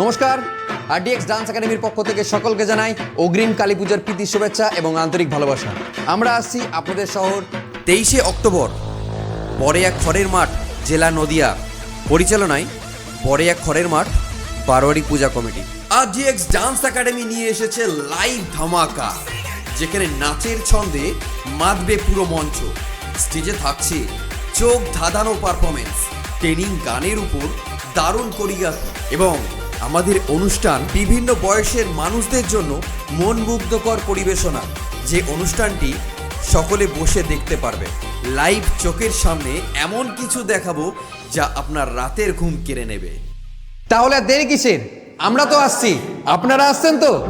নমস্কার। RDX dance একাডেমির পক্ষ থেকে সকলকে জানাই অগ্রিম কালী পূজার প্রীতি শুভেচ্ছা এবং আন্তরিক ভালোবাসা। আমরা আসছি আপনাদের শহর তেইশে অক্টোবর বড়েয়া খড়ের মাঠ, জেলা নদিয়া। পরিচালনায় বড়েয়া খড়ের মাঠ, বারোয়ারি পূজা কমিটি। আরডিএক্স ডান্স একাডেমি নিয়ে এসেছে লাইভ ধামাকা, যেখানে নাচের ছন্দে মাতবে পুরো মঞ্চ। স্টেজে থাকছে চোখ ধাঁধানো পারফরমেন্স ট্রেনিং গানের উপর দারুণ কোরিওগ্রাফি এবং আমাদের অনুষ্ঠান বিভিন্ন বয়সের মানুষদের জন্য মন মুগ্ধকর পরিবেশনা। যে অনুষ্ঠানটি সকলে বসে দেখতে পারবে। লাইভ চোখের সামনে এমন কিছু দেখাবো যা আপনার রাতের ঘুম কেড়ে নেবে। তাহলে আর দেরি কিসের? আমরা তো আসছি। আপনারা আসছেন তো?